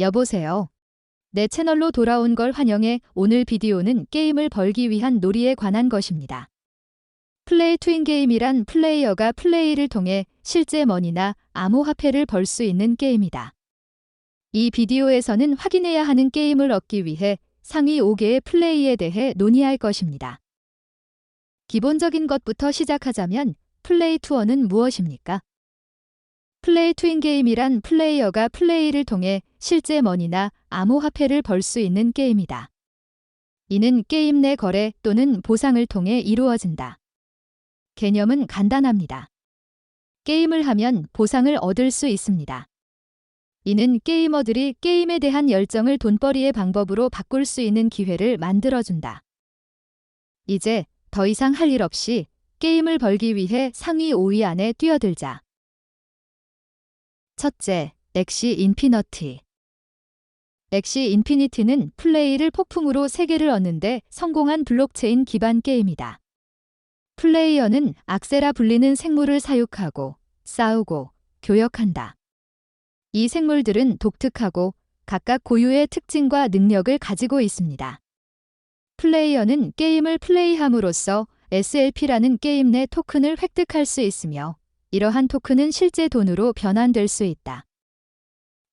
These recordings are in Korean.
여보세요. 내 채널로 돌아온 걸 환영해 오늘 비디오는 게임을 벌기 위한 놀이에 관한 것입니다. 플레이 투인 게임이란 플레이어가 플레이를 통해 실제 머니나 암호화폐를 벌 수 있는 게임이다. 이 비디오에서는 확인해야 하는 게임을 얻기 위해 상위 5개의 플레이에 대해 논의할 것입니다. 기본적인 것부터 시작하자면 플레이 투어는 무엇입니까? 플레이 투인 게임이란 플레이어가 플레이를 통해 실제 머니나 암호화폐를 벌 수 있는 게임이다. 이는 게임 내 거래 또는 보상을 통해 이루어진다. 개념은 간단합니다. 게임을 하면 보상을 얻을 수 있습니다. 이는 게이머들이 게임에 대한 열정을 돈벌이의 방법으로 바꿀 수 있는 기회를 만들어준다. 이제 더 이상 할 일 없이 게임을 벌기 위해 상위 5위 안에 뛰어들자. 첫째, 엑시 인피너티. 엑시 인피니티는 플레이를 폭풍으로 세계를 얻는데 성공한 블록체인 기반 게임이다. 플레이어는 악세라 불리는 생물을 사육하고 싸우고 교역한다. 이 생물들은 독특하고 각각 고유의 특징과 능력을 가지고 있습니다. 플레이어는 게임을 플레이함으로써 SLP라는 게임 내 토큰을 획득할 수 있으며 이러한 토큰은 실제 돈으로 변환될 수 있다.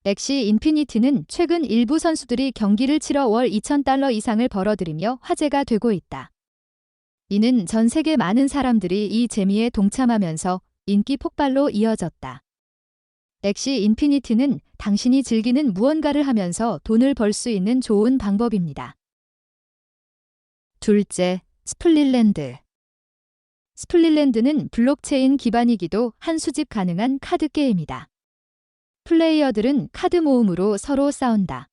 엑시 인피니티는 최근 일부 선수들이 경기를 치러 월 2,000달러 이상을 벌어들이며 화제가 되고 있다. 이는 전 세계 많은 사람들이 이 재미에 동참하면서 인기 폭발로 이어졌다. 엑시 인피니티는 당신이 즐기는 무언가를 하면서 돈을 벌 수 있는 좋은 방법입니다. 둘째, 스플릿랜드. 스플릿랜드는 블록체인 기반이기도 한 수집 가능한 카드 게임이다. 플레이어들은 카드 모음으로 서로 싸운다.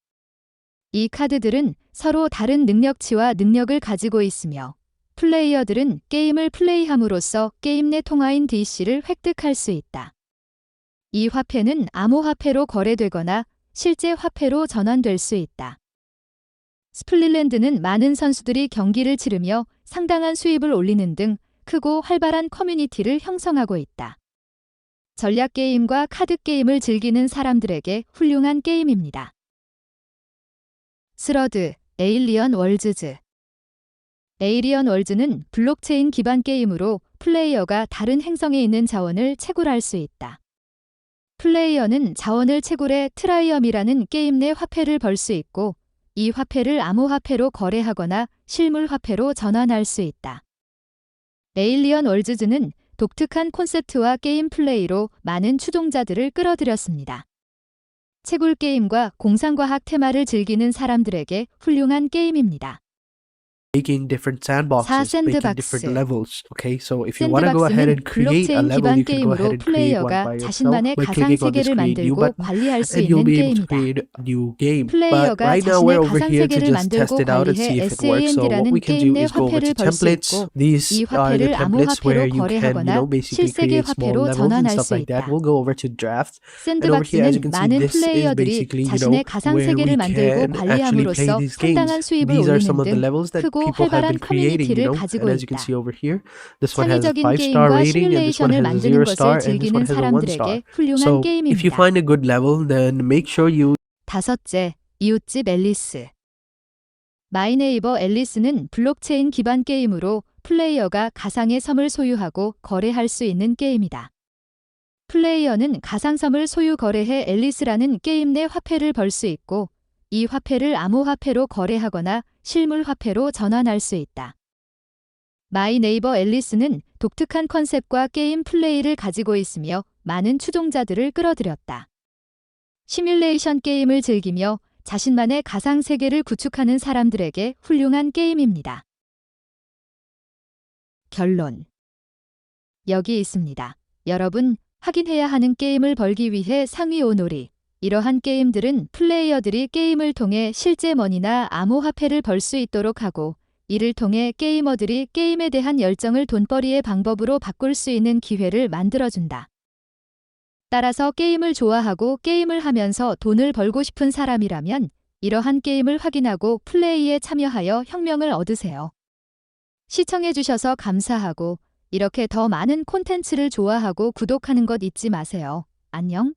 이 카드들은 서로 다른 능력치와 능력을 가지고 있으며 플레이어들은 게임을 플레이함으로써 게임 내 통화인 DC를 획득할 수 있다. 이 화폐는 암호화폐로 거래되거나 실제 화폐로 전환될 수 있다. 스플릿랜드는 많은 선수들이 경기를 치르며 상당한 수입을 올리는 등 크고 활발한 커뮤니티를 형성하고 있다. 전략 게임과 카드 게임을 즐기는 사람들에게 훌륭한 게임입니다. 스러드, 에일리언 월즈즈 에이리언 월즈는 블록체인 기반 게임으로 플레이어가 다른 행성에 있는 자원을 채굴할 수 있다. 플레이어는 자원을 채굴해 트라이엄이라는 게임 내 화폐를 벌 수 있고 이 화폐를 암호화폐로 거래하거나 실물 화폐로 전환할 수 있다. 에일리언 월즈즈는 독특한 콘셉트와 게임 플레이로 많은 추종자들을 끌어들였습니다. 채굴 게임과 공상과학 테마를 즐기는 사람들에게 훌륭한 게임입니다. making different sandboxes, making different levels. Okay, so if you want to go ahead and create a level, you can go ahead and create one by yourself by clicking on this create new button, and you'll be able to create a new game. But right now we're over here to just test it out and see if it works. So what we can do is go over to templates. These are the templates where you can, you know, basically create small levels and stuff like that. We'll go over to draft, and over here as you can see, this is basically, you know, where we can actually play these games. These are some of the levels that people have been creating, you 커뮤니티를 know. 가지고 And as you can 있다. see over here, this one has a 창의적인 five-star 게임과 rating, and this one has a 만드는 zero 것을 star, and this one has a one star. 사람들에게 훌륭한 So if you find a good level, then make sure you 다섯째, 이웃집 앨리스. 마이네이버 앨리스는 블록체인 기반 게임으로 플레이어가 가상의 섬을 소유하고 거래할 수 있는 게임이다. 플레이어는 가상섬을 소유 거래해 앨리스라는 게임 내 화폐를 벌 수 있고 이 화폐를 암호화폐로 거래하거나 실물 화폐로 전환할 수 있다. 마이 네이버 앨리스는 독특한 컨셉과 게임 플레이를 가지고 있으며 많은 추종자들을 끌어들였다. 시뮬레이션 게임을 즐기며 자신만의 가상 세계를 구축하는 사람들에게 훌륭한 게임입니다. 결론. 여기 있습니다. 여러분, 확인해야 하는 게임을 벌기 위해 상위 오놀이. 이러한 게임들은 플레이어들이 게임을 통해 실제 머니나 암호화폐를 벌 수 있도록 하고, 이를 통해 게이머들이 게임에 대한 열정을 돈벌이의 방법으로 바꿀 수 있는 기회를 만들어준다. 따라서 게임을 좋아하고 게임을 하면서 돈을 벌고 싶은 사람이라면 이러한 게임을 확인하고 플레이에 참여하여 혁명을 얻으세요. 시청해주셔서 감사하고 이렇게 더 많은 콘텐츠를 좋아하고 구독하는 것 잊지 마세요. 안녕.